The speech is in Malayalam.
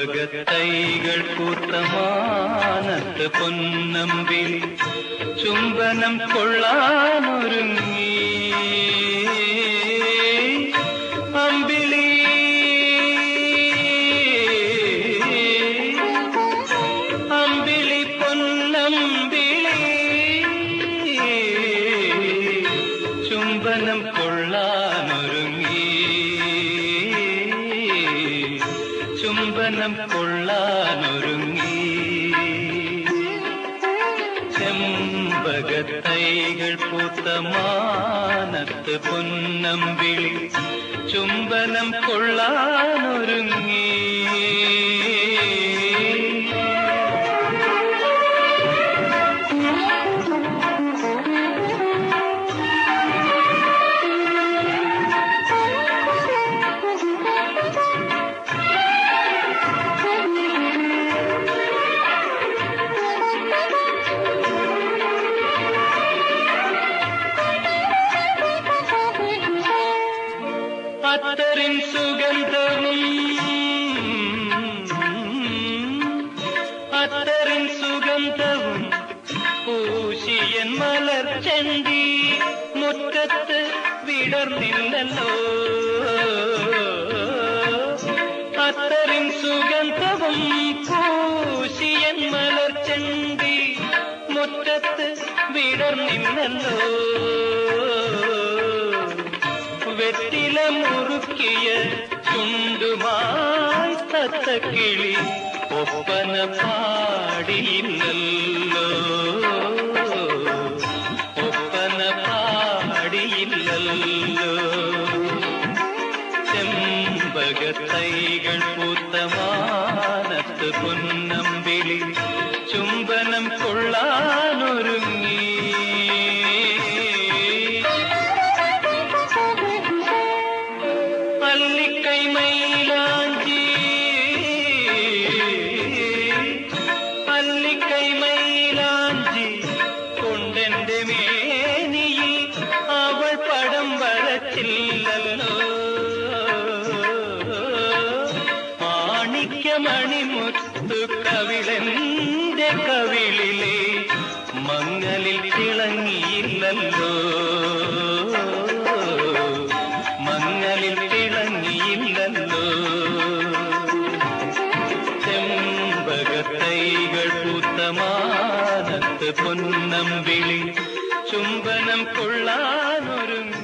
ചെമ്പകത്തൈകൾ കൂട്ടമാനത്ത് പൊന്നമ്പിൽ ചുംബനം കൊള്ളാനൊരുങ്ങി. ചുംബനം കൊള്ളാനൊരുങ്ങി. ചെമ്പകത്തൈകൾ പൂത്ത മാനത്ത് പൊന്നം വിളി. ചുംബനം കൊള്ളാനൊരുങ്ങി പൂശിയൻ മലർച്ചെണ്ടി മുറ്റത്ത് വിടർന്നില്ലല്ലോ. അത്തറിൻ സുഗന്ധവും പൂശിയൻ മലർച്ചെണ്ടി മുറ്റത്ത് വിടർന്നില്ലല്ലോ. വെറ്റില മുറുക്കിയ ചുണ്ടുമായി തത്തക്കിളി ഒപ്പന പാടിയില്ലല്ലോ. പാടിയില്ലല്ലോ ചെമ്പകത്തൈകൾ പൂത്തമാനത്ത് പൊന്നമ്പിളി ചുംബനം കൊള്ളാനൊരുങ്ങി പള്ളിക്കൈ മാണിക്യമണിമുത്തു കവിളെന്റെ കവിളിലെ മങ്ങലിൽ തിളങ്ങിയില്ലല്ലോ. മങ്ങലിൽ തിളങ്ങിയില്ലല്ലോ. ചെമ്പകത്തൈകൾ പൂത്തമാനത്ത് വിളി ചുംബനം കൊള്ളാനൊരുങ്ങി